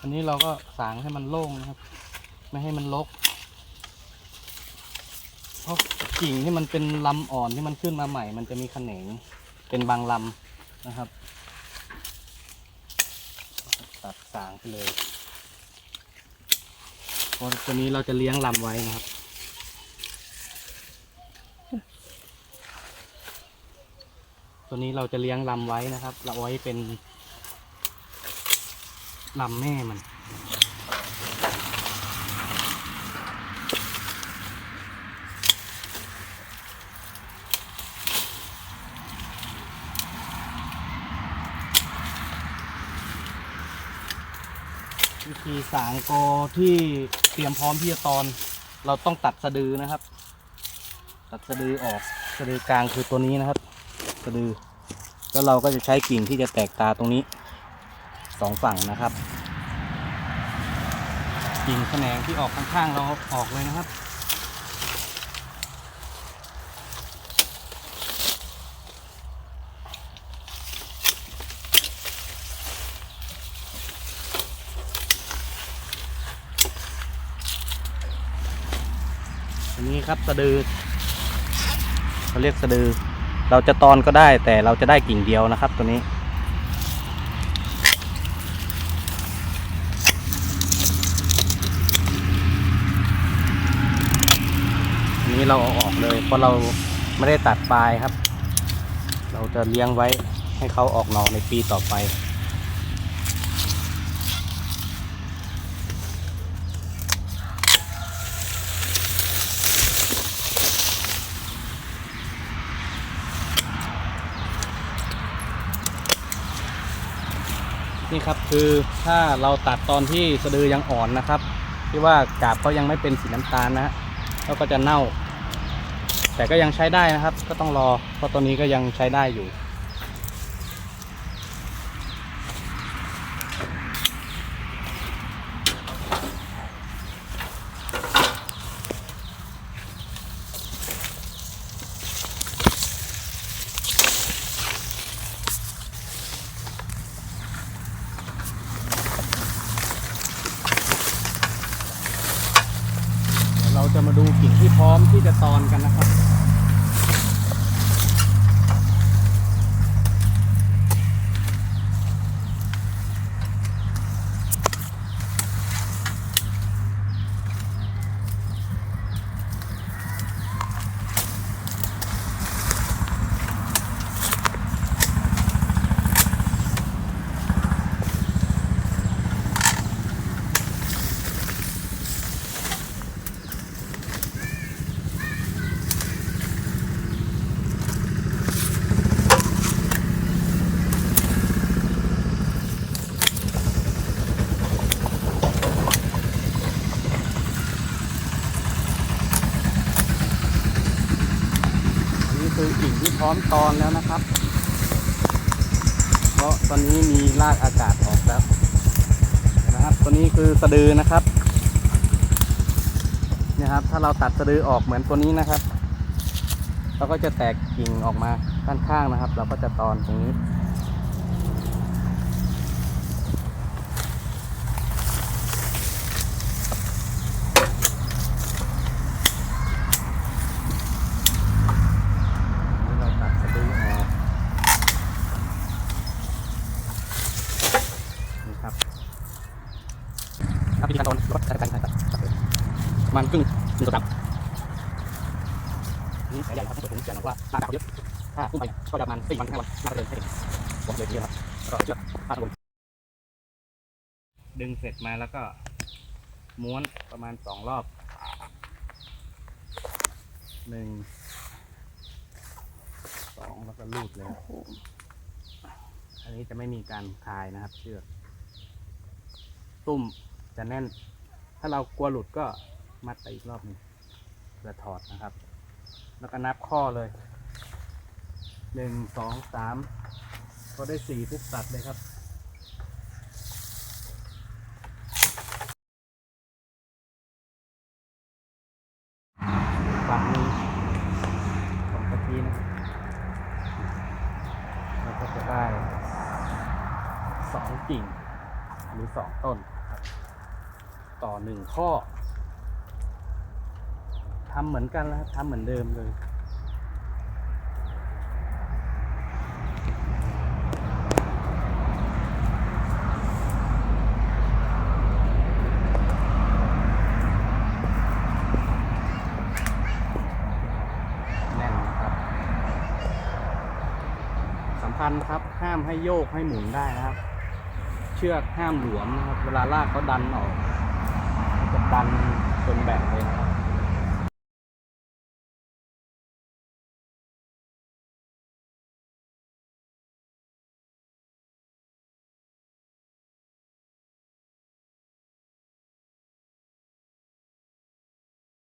อันนี้เราก็สางให้มันโล่งนะครับ ไม่ให้มันรกเพราะกิ่งที่มันเป็นลำอ่อนที่มันขึ้นมาใหม่ มันจะมีแขนงเป็นบางลำนะครับ ตัดสางไปเลยเพราะตัวนี้เราจะเลี้ยงลำไว้นะครับตัวนี้เราจะเลี้ยงลำไว้นะครับ เราไว้เป็น ลำแม่มัน วิธีสางโกที่เตรียมพร้อมที่จะตอน เราต้องตัดสะดือนะครับ ตัดสะดือออกสะดือกลางคือตัวนี้นะครับ สะดือ แล้วเราก็จะใช้กิ่งที่จะแตกตาตรงนี้ สองฝั่งนะครับกิ่งแขนงที่ออกข้างๆเราออกเลยนะครับ อันนี้ครับสะดือเขาเรียกสะดือ เราจะตอนก็ได้แต่เราจะได้กิ่งเดียวนะครับตัวนี้ นี้เราเอาออกเลย เพราะเราไม่ได้ตัดปลายครับ เราจะเลี้ยงไว้ให้เขาออกหน่อในปีต่อไป นี่ครับคือถ้าเราตัดตอนที่สะดือยังอ่อนนะครับ ที่ว่ากาบเขายังไม่เป็นสีน้ำตาลนะฮะแล้วก็จะเน่า แต่ก็ยังใช้ได้นะครับ ก็ต้องรอ เพราะตัวนี้ก็ยังใช้ได้อยู่เดี๋ยวเราจะมาดูกิ่งที่พร้อมที่จะตอนกันนะครับ ที่พร้อมตอนแล้วนะครับ เพราะตอนนี้มีรากอากาศออกแล้วนะครับตัวนี้คือสะดือนะครับนะครับ ถ้าเราตัดสะดือออกเหมือนตัวนี้นะครับ เราก็จะแตกกิ่งออกมาข้างๆนะครับ เราก็จะตอนตรงนี้เราตัดสะดือออกนี่ครับครับ วิธีการตอนรถการการตัดตัดเลยประมันครึ่งหนึ่งต่อสามนี่สายใหญ่ครับผมจะบอกว่าหน้าดาวเยอะถ้าพุ่งไปก็จะมาณสี่วันห้าวันน่าจะเลยให้เห็นผมเลยทีเดียวครับก็เชือกพาดลงดึงเสร็จมาแล้วก็ม้วนประมาณสองรอบหนึ่งสองแล้วก็ลูดเลย อันนี้จะไม่มีการคลายนะครับ เชือก ตุ้ม จะแน่น ถ้าเรากลัวหลุดก็มัดไปอีกรอบหนึงเพื่อถอดนะครับ แล้วก็นับข้อเลยหนึ่งสองสามพอได้สี่ปุ๊บตัดเลยครับฝั่งนึงของกะทินะครับเราก็จะได้สองกิ่งรือสองต้น ต่อหนึ่งข้อทำเหมือนกันแล้วทำเหมือนเดิมเลยแน่นนะครับสำคัญครับห้ามให้โยกให้หมุนได้นะครับ เชือกห้ามหลวมนะครับ เวลาลากเขาดันออก กดดันจนแบกเลยนะครับ